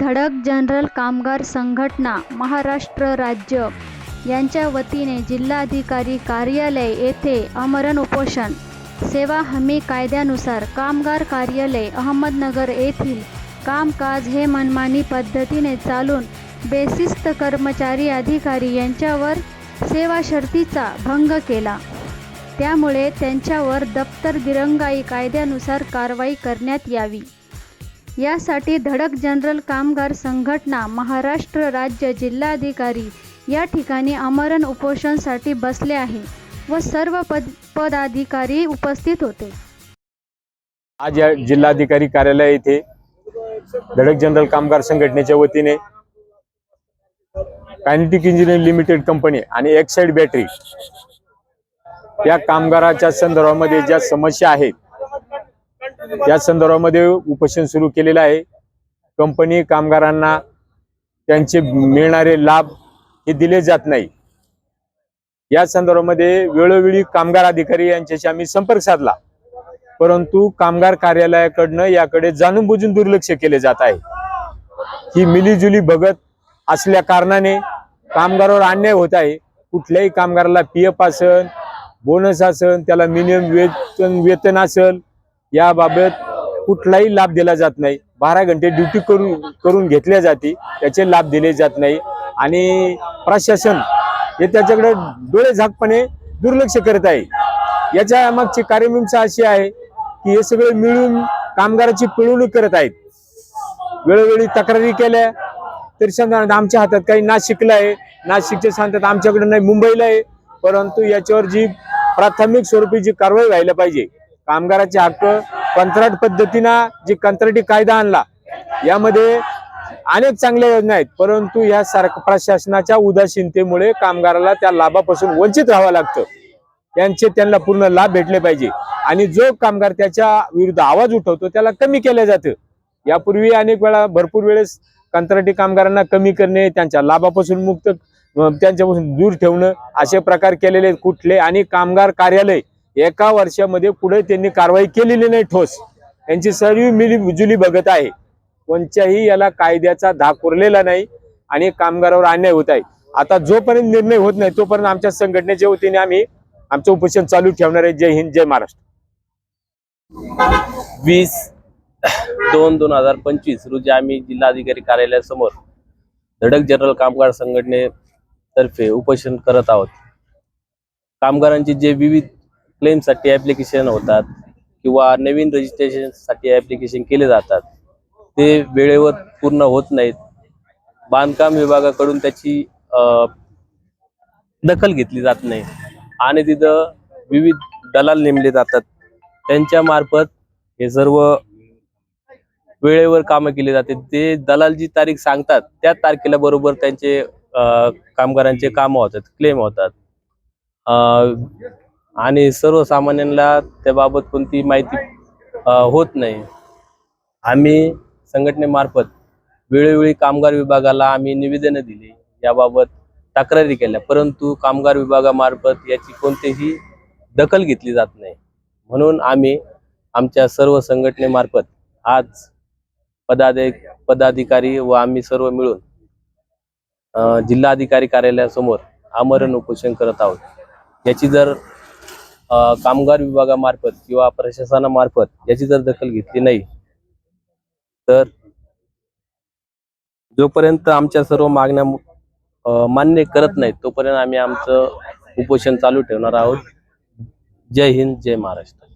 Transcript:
धडक जनरल कामगार संघटना महाराष्ट्र राज्य यांच्या वतीने जिल्हाधिकारी कार्यालय येथे आमरण उपोषण. सेवा हमी कायद्यानुसार कामगार कार्यालय अहमदनगर येथील कामकाज हे मनमानी पद्धतीने चालून बेसिस्त कर्मचारी अधिकारी यांच्यावर सेवा शर्तीचा भंग केला. त्यामुळे त्यांच्यावर दप्तर दिरंगाई कायद्यानुसार कारवाई करण्यात यावी. यासाठी धडक जनरल कामगार संघटना महाराष्ट्र राज्य जिल्हाधिकारी या ठिकाणी आमरण उपोषणसाठी बसले आहे व सर्व पद पदाधिकारी उपस्थित होते. आज या जिल्हाधिकारी कार्यालय येथे धडक जनरल कामगार संघटनेच्या वतीने कायनेटिक इंजिनिअरिंग लिमिटेड कंपनी आणि एक्साइड बॅटरी या कामगाराच्या संदर्भामध्ये ज्या समस्या आहेत या संदर्भामध्ये उपोषण सुरू केलेलं आहे. कंपनी कामगारांना त्यांचे मिळणारे लाभ हे दिले जात नाही. या संदर्भामध्ये वेळोवेळी कामगार अधिकारी यांच्याशी आम्ही संपर्क साधला. परंतु कामगार कार्यालयाकडनं याकडे जाणून बुजून दुर्लक्ष केले जात आहे. ही मिलीजुली बघत असल्या कारणाने कामगारावर अन्याय होत आहे. कुठल्याही कामगाराला पी एफ असन बोनस असन त्याला मिनिमम वेतन वेतन असेल याबाबत कुठलाही लाभ दिला जात नाही. बारा घंटे ड्युटी करून करून घेतल्या जाते त्याचे लाभ दिले जात नाही. आणि प्रशासन हे त्याच्याकडे डोळे झाकपणे दुर्लक्ष करत आहे. याच्या मागची कार्यमीमांसा अशी आहे की हे सगळे मिळून कामगाराची पिळवणूक करत आहेत. वेळोवेळी तक्रारी केल्या तरी समजा आमच्या हातात काही नाशिकला आहे. नाशिकचे सांगतात आमच्याकडे नाही मुंबईला आहे. परंतु याच्यावर जी प्राथमिक स्वरूपी जी कारवाई व्हायला पाहिजे कामगाराचे हक्क कंत्राट पद्धतीनं जी कंत्राटी कायदा आणला यामध्ये अनेक चांगल्या योजना आहेत. परंतु या सारखं प्रशासनाच्या उदासीनतेमुळे कामगाराला त्या लाभापासून वंचित राहावं लागतं. त्यांचे त्यांना पूर्ण लाभ भेटले पाहिजे. आणि जो कामगार त्याच्या विरुद्ध आवाज उठवतो त्याला कमी केलं जातं. यापूर्वी अनेक वेळा भरपूर वेळेस कंत्राटी कामगारांना कमी करणे त्यांच्या लाभापासून मुक्त त्यांच्यापासून दूर ठेवणं असे प्रकार केलेले कुठले. आणि कामगार कार्यालय एका वर्षामध्ये पुढे त्यांनी कारवाई केलेली नाही ठोस. यांची सर्व मिली जुली बघत आहे. कोणत्याही याला कायद्याचा धाक उरलेला नाही आणि कामगारावर अन्याय होत आहे. आता जोपर्यंत निर्णय होत नाही तोपर्यंत आमच्या संघटनेच्या वतीने आम्ही आमचं उपोषण चालू ठेवणार आहे. जय हिंद जय महाराष्ट्र. वीस दोन दोन हजार पंचवीस रोजी आम्ही जिल्हाधिकारी कार्यालयासमोर धडक जनरल कामगार संघटनेतर्फे उपोषण करत आहोत. कामगारांचे जे विविध क्लेमसाठी ॲप्लिकेशन होतात किंवा नवीन रजिस्ट्रेशनसाठी ॲप्लिकेशन केले जातात. ते वेळेवर पूर्ण होत नाहीत. बांधकाम विभागाकडून त्याची दखल घेतली जात नाही. आणि तिथं विविध दलाल नेमले जातात. त्यांच्या मार्फत हे सर्व वेळेवर कामं केली जाते. ते दलाल जी तारीख सांगतात त्या तारखेला बरोबर त्यांचे कामगारांचे कामं होतात क्लेम होतात. आणि सर्वसामान्यांना त्याबाबत कोणती माहिती होत नाही. आम्ही संघटनेमार्फत वेळोवेळी कामगार विभागाला आम्ही निवेदनं दिली याबाबत तक्रारी केल्या. परंतु कामगार विभागामार्फत याची कोणतीही दखल घेतली जात नाही. म्हणून आम्ही आमच्या सर्व संघटनेमार्फत आज पदाधि पदाधिकारी व आम्ही सर्व मिळून जिल्हाधिकारी कार्यालयासमोर आमरण उपोषण करत आहोत. याची जर कामगार विभागामार्फत किंवा प्रशासनामार्फत याची जर दखल घेतली नाही तर जोपर्यंत आमच्या सर्व मागण्या मान्य करत नाहीत तोपर्यंत आम्ही आमचं उपोषण चालू ठेवणार आहोत. जय हिंद जय महाराष्ट्र.